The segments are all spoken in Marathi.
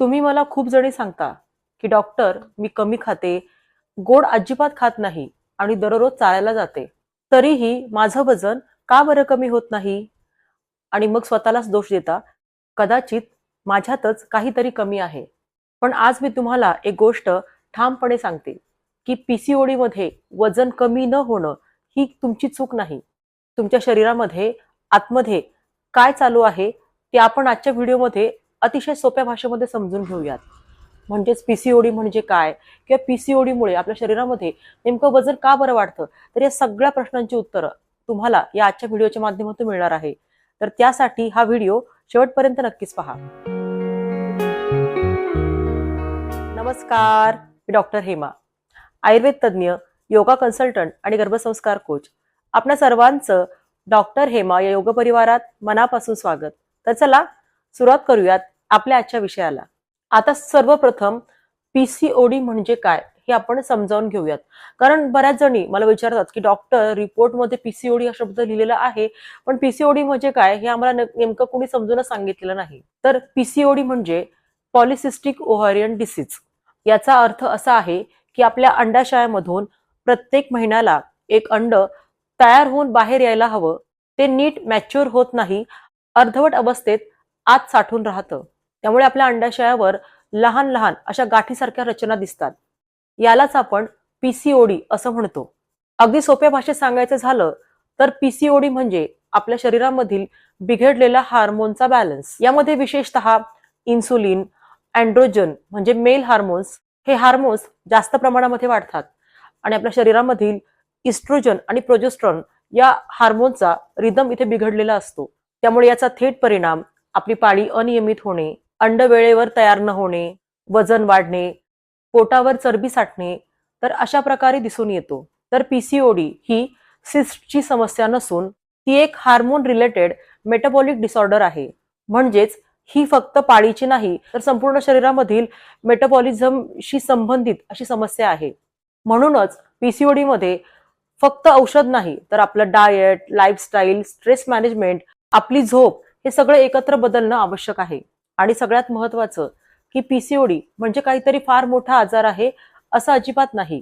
तुम्ही मला खूप जणी सांगता की डॉक्टर मी कमी खाते गोड अजिबात खात नाही आणि दररोज चालायला जाते. तरीही माझं वजन का बरं कमी होत नाही? आणि मग स्वतःलाच दोष देता कदाचित माझ्यातच काहीतरी कमी आहे. पण आज मी तुम्हाला एक गोष्ट ठामपणे सांगते की पीसीओडी मध्ये वजन कमी न होणं ही तुमची चूक नाही. तुमच्या शरीरामध्ये आतमध्ये काय चालू आहे ते आपण आजच्या व्हिडिओमध्ये अतिशय सोप्या भाषेमध्ये समजून घेऊयात. म्हणजेच पीसीओडी म्हणजे काय? किंवा पीसीओडीमुळे आपल्या शरीरामध्ये नेमकं वजन का बरं वाढतं? तर या सगळ्या प्रश्नांची उत्तरं तुम्हाला या आजच्या व्हिडिओच्या माध्यमातून मिळणार आहे. तर त्यासाठी हा व्हिडिओ शेवटपर्यंत नक्कीच पहा. नमस्कार मी डॉक्टर हेमा आयुर्वेद तज्ज्ञ योगा कन्सल्टंट आणि गर्भसंस्कार कोच. आपल्या सर्वांचं डॉक्टर हेमा या योग परिवारात मनापासून स्वागत. तर चला सुरुवात करूयात आपल्या आजच्या विषयाला. आता सर्वप्रथम पीसीओडी म्हणजे काय हे आपण समजावून घेऊयात. कारण बऱ्याच जणी मला विचारतात की डॉक्टर रिपोर्टमध्ये पीसीओडी हा शब्द लिहिलेला आहे पण पीसीओडी म्हणजे काय हे आम्हाला नेमकं कोणी समजूनच सांगितलेलं नाही. तर पीसीओडी म्हणजे पॉलिसिस्टिक ओव्हारियन डिसीज याचा अर्थ असा आहे की आपल्या अंडाशयामधून प्रत्येक महिन्याला एक अंड तयार होऊन बाहेर यायला हवं. ते नीट मॅच्युअर होत नाही. अर्धवट अवस्थेत आत साठून राहतं. त्यामुळे आपल्या अंडाशयावर लहान लहान अशा गाठीसारख्या रचना दिसतात. यालाच आपण पीसीओडी असं म्हणतो. अगदी सोप्या भाषेत सांगायचं झालं तर पीसीओडी म्हणजे आपल्या शरीरामधील बिघडलेला हार्मोनचा बॅलन्स. यामध्ये विशेषतः इन्सुलिन अँड्रोजन म्हणजे मेल हार्मोन्स हे हार्मोन्स जास्त प्रमाणामध्ये वाढतात. आणि आपल्या शरीरामधील इस्ट्रोजन आणि प्रोजेस्ट्रॉन या हार्मोनचा रिदम इथे बिघडलेला असतो. त्यामुळे याचा थेट परिणाम आपली पाळी अनियमित होणे अंड वेळेवर तयार न होणे वजन वाढणे पोटावर चरबी साठणे तर अशा प्रकारे दिसून येतो. तर पीसीओडी ही सिस्टची समस्या नसून ती एक हार्मोन रिलेटेड मेटाबॉलिक डिसऑर्डर आहे. म्हणजेच ही फक्त पाळीची नाही तर संपूर्ण शरीरामधील मेटाबॉलिझमशी संबंधित अशी समस्या आहे. म्हणूनच पीसीओडी मध्ये फक्त औषध नाही तर आपलं डाएट लाईफस्टाईल स्ट्रेस मॅनेजमेंट आपली झोप हे सगळं एकत्र बदलणं आवश्यक आहे. आणि सगळ्यात महत्वाचं की पीसीओडी म्हणजे काहीतरी फार मोठा आजार आहे असं अजिबात नाही.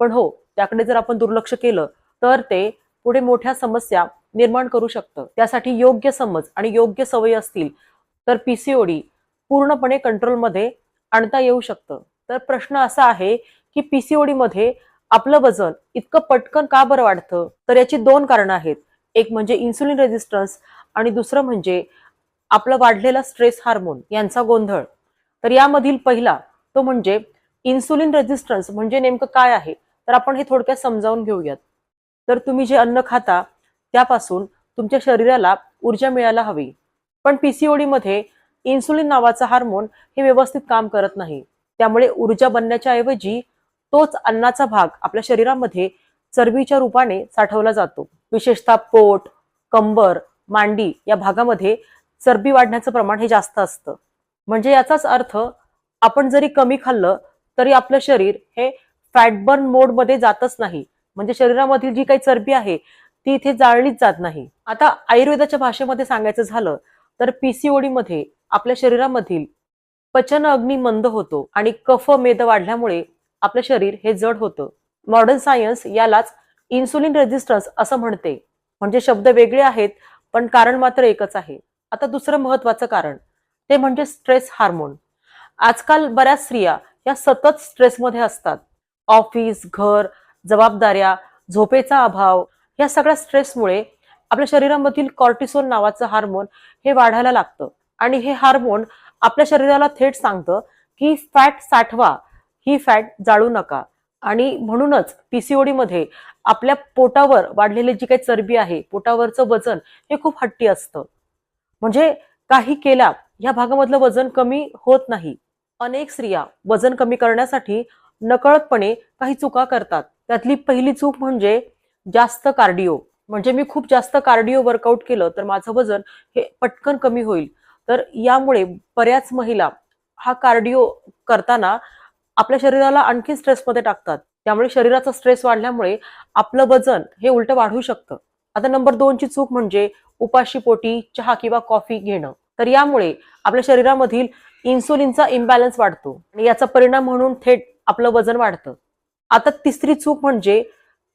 पण हो त्याकडे जर आपण दुर्लक्ष केलं तर ते पुढे मोठ्या समस्या निर्माण करू शकतं. त्यासाठी योग्य समज आणि योग्य सवयी असतील तर पीसीओडी पूर्णपणे कंट्रोलमध्ये आणता येऊ शकतं. तर प्रश्न असा आहे की पीसीओडी मध्ये आपलं वजन इतकं पटकन का बरं वाढतं? तर याची दोन कारणं आहेत. एक म्हणजे इन्सुलिन रेझिस्टन्स आणि दुसरं म्हणजे आपला वाढलेला स्ट्रेस हार्मोन यांचा गोंधळ. तर यामधील पहिला तो म्हणजे इन्सुलिन रेझिस्टन्स म्हणजे नेमकं काय आहे? तर आपण हे थोडक्यात समजावून घेऊयात. तर तुम्ही जे अन्न खाता त्यापासून तुमच्या शरीराला ऊर्जा मिळायला हवी. पण पीसीओडी मध्ये इन्सुलिन नावाचा हार्मोन हे व्यवस्थित काम करत नाही. त्यामुळे ऊर्जा बनण्याच्या ऐवजी तोच अन्नाचा भाग आपल्या शरीरामध्ये चरबीच्या रूपाने साठवला जातो. विशेषतः पोट कंबर मांडी या भागामध्ये चरबी वाढण्याचं प्रमाण हे जास्त असतं. म्हणजे याचाच अर्थ आपण जरी कमी खाल्लं तरी आपलं शरीर हे फॅटबर्न मोडमध्ये मोडमध्ये जातच नाही. म्हणजे शरीरामधील जी काही चरबी आहे ती इथे जाळलीच जात नाही. आता आयुर्वेदाच्या भाषेमध्ये सांगायचं झालं तर पीसीओडी मध्ये आपल्या शरीरामधील पचन अग्नी मंद होतो आणि कफ मेद वाढल्यामुळे आपलं शरीर हे जड होतं. मॉडर्न सायन्स यालाच इन्सुलिन रेझिस्टन्स असं म्हणते. म्हणजे शब्द वेगळे आहेत पण कारण मात्र एकच आहे. आता दुसरं महत्वाचं कारण ते म्हणजे स्ट्रेस हार्मोन आजकाल बऱ्याच स्त्रिया या सतत स्ट्रेसमध्ये असतात. ऑफिस घर जबाबदाऱ्या झोपेचा अभाव या सगळ्या स्ट्रेसमुळे आपल्या शरीरामधील कॉर्टिसोल नावाचं हार्मोन हे वाढायला लागतं. आणि हे हार्मोन आपल्या शरीराला थेट सांगतं की फॅट साठवा ही फॅट जाळू नका. आणि म्हणूनच पीसीओडी मध्ये आपल्या पोटावर वाढलेली जी काही चरबी आहे पोटावरचं वजन हे खूप हट्टी असतं. म्हणजे काही केला या भागामधलं वजन कमी होत नाही. अनेक स्त्रिया वजन कमी करण्यासाठी नकळतपणे काही चुका करतात. त्यातली पहिली चूक म्हणजे जास्त कार्डिओ. म्हणजे मी खूप जास्त कार्डिओ वर्कआउट केलं तर माझं वजन हे पटकन कमी होईल. तर यामुळे बऱ्याच महिला हा कार्डिओ करताना आपल्या शरीराला आणखी स्ट्रेसमध्ये टाकतात. त्यामुळे शरीराचा स्ट्रेस वाढल्यामुळे आपलं वजन हे उलट वाढू शकतं. आता नंबर दोनची चूक म्हणजे उपाशीपोटी चहा किंवा कॉफी घेणं. तर यामुळे आपल्या शरीरामधील इन्सुलिनचा इम्बॅलन्स वाढतो आणि याचा परिणाम म्हणून थेट आपलं वजन वाढतं. आता तिसरी चूक म्हणजे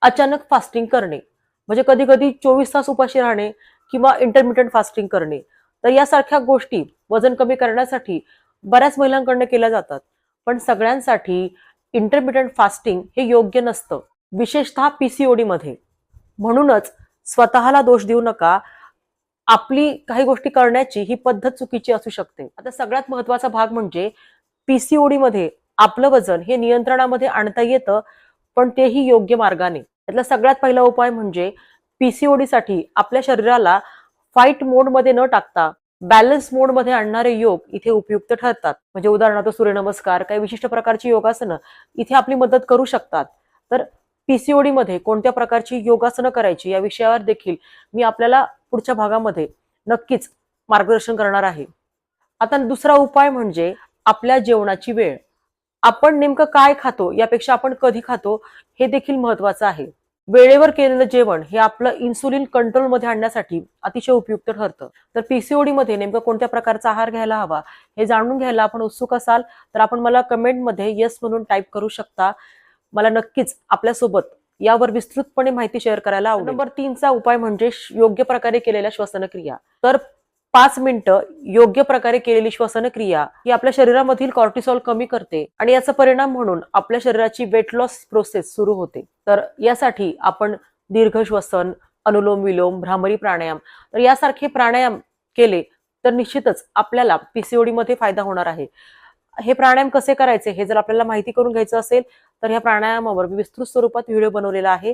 अचानक फास्टिंग करणे. म्हणजे कधी कधी चोवीस तास उपाशी राहणे किंवा इंटरमिडियंट फास्टिंग करणे. तर यासारख्या गोष्टी वजन कमी करण्यासाठी बऱ्याच महिलांकडनं केल्या जातात. पण सगळ्यांसाठी इंटरमिडियंट फास्टिंग हे योग्य नसतं. विशेषतः पीसीओडी मध्ये. म्हणूनच स्वतःला दोष देऊ नका. आपली काही गोष्टी करण्याची ही पद्धत चुकीची असू शकते. आता सगळ्यात महत्त्वाचा भाग म्हणजे पीसीओडी मध्ये आपलं वजन हे नियंत्रणामध्ये आणता येतं पण तेही योग्य मार्गाने. त्यातला सगळ्यात पहिला उपाय म्हणजे पीसीओडी साठी आपल्या शरीराला फाईट मोडमध्ये न टाकता बॅलन्स मोडमध्ये आणणारे योग इथे उपयुक्त ठरतात. म्हणजे उदाहरणार्थ सूर्यनमस्कार काही विशिष्ट प्रकारची योगासनं इथे आपली मदत करू शकतात. तर पीसीओडी मध्ये कोणत्या प्रकारची योगासनं करायची या विषयावर देखील मी आपल्याला पुढच्या भागामध्ये नक्कीच मार्गदर्शन करणार आहे. आता दुसरा उपाय म्हणजे आपल्या जेवणाची वेळ. आपण नेमकं काय खातो यापेक्षा आपण कधी खातो हे देखील महत्वाचं आहे. वेळेवर केलेलं जेवण हे आपलं इन्सुलिन कंट्रोलमध्ये आणण्यासाठी अतिशय उपयुक्त ठरतं. तर पीसीओडी मध्ये नेमकं कोणत्या प्रकारचा आहार घ्यायला हवा हे जाणून घ्यायला आपण उत्सुक असाल तर आपण मला कमेंटमध्ये येस म्हणून टाईप करू शकता. मला नक्कीच आपल्यासोबत यावर विस्तृतपणे माहिती शेअर करायला आवडेल. नंबर तीनचा उपाय म्हणजे श- योग्य प्रकारे केलेल्या श्वसनक्रिया. तर पाच मिनिटं योग्य प्रकारे केलेली श्वसनक्रिया ही आपल्या शरीरामधील कॉर्टिसॉल कमी करते आणि याचा परिणाम म्हणून आपल्या शरीराची वेट लॉस प्रोसेस सुरू होते. तर यासाठी आपण दीर्घ श्वसन अनुलोम विलोम भ्रामरी प्राणायाम तर यासारखे प्राणायाम केले तर निश्चितच आपल्याला पीसीओडी मध्ये फायदा होणार आहे. हे प्राणायाम कसे करायचे हे जर आपल्याला माहिती करून घ्यायचं असेल तर ह्या प्राणायामावर मी विस्तृत स्वरूपात व्हिडिओ बनवलेला आहे.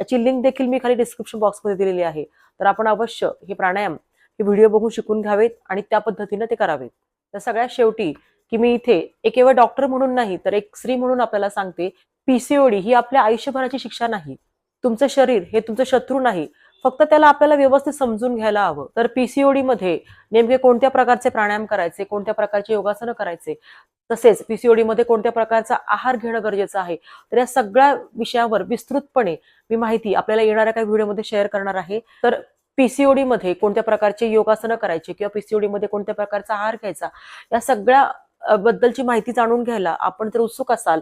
याची लिंक देखील मी खाली डिस्क्रिप्शन बॉक्समध्ये दिलेली आहे. तर आपण अवश्य हे प्राणायाम हे व्हिडिओ बघून शिकून घ्यावेत आणि त्या पद्धतीने ते करावेत. तर सगळ्यात शेवटी की मी इथे एक केवळ डॉक्टर म्हणून नाही तर एक स्त्री म्हणून आपल्याला सांगते पीसीओडी ही आपल्या आयुष्यभराची शिक्षा नाही. तुमचं शरीर हे तुमचं शत्रू नाही. फक्त त्याला आपल्याला व्यवस्थित समजून घ्यायला हवं. तर पीसीओडी मध्ये नेमके कोणत्या प्रकारचे प्राणायाम करायचे कोणत्या प्रकारचे योगासनं करायचे तसेच पीसीओडी मध्ये कोणत्या प्रकारचा आहार घेणं गरजेचं आहे तर या सगळ्या विषयावर विस्तृतपणे मी माहिती आपल्याला येणाऱ्या काही व्हिडिओमध्ये शेअर करणार आहे. तर पीसीओडी मध्ये कोणत्या प्रकारचे योगासनं करायचे किंवा पीसीओडी मध्ये कोणत्या प्रकारचा आहार घ्यायचा या सगळ्या बद्दलची माहिती जाणून घ्यायला आपण जर उत्सुक असाल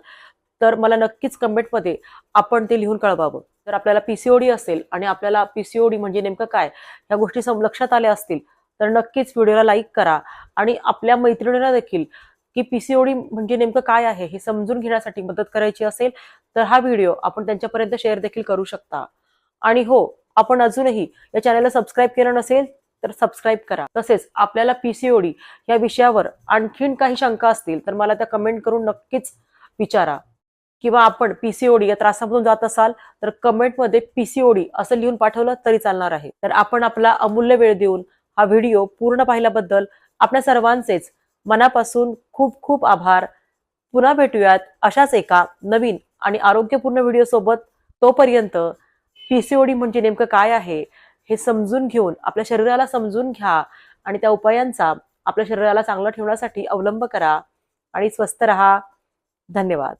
तर मला नक्कीच कमेंटमध्ये आपण ते लिहून कळवावं. जर आपल्याला पीसीओडी असेल आणि आपल्याला पीसीओडी म्हणजे नेमकं काय ह्या गोष्टी सम- लक्षात आल्या असतील तर नक्कीच व्हिडिओला लाईक करा. आणि आपल्या मैत्रिणींना देखील की पीसीओडी म्हणजे नेमकं काय आहे हे समजून घेण्यासाठी मदत करायची असेल तर हा व्हिडिओ आपण त्यांच्यापर्यंत शेअर देखील करू शकता. आणि हो आपण अजूनही या चॅनलला सबस्क्राईब केलं नसेल तर सबस्क्राईब करा. तसेच आपल्याला पीसीओडी या विषयावर आणखीन काही शंका असतील तर मला त्या कमेंट करून नक्कीच विचारा. किंवा आपण पीसीओडी या त्रासामधून जात असाल तर कमेंटमध्ये पीसीओडी असं लिहून पाठवलं तरी चालणार आहे. तर आपण आपला अमूल्य वेळ देऊन हा व्हिडिओ पूर्ण पाहिल्याबद्दल आपल्या सर्वांचेच मनापासून खूप खूप आभार. पुन्हा भेटूयात अशाच एका नवीन आणि आरोग्यपूर्ण व्हिडिओ सोबत तोपर्यंत पीसीओडी म्हणजे नेमकं काय आहे हे समजून घेऊन आपल्या शरीराला समजून घ्या आणि त्या उपायांचा आपल्या शरीराला चांगलं ठेवण्यासाठी अवलंब करा आणि स्वस्थ रहा. धन्यवाद.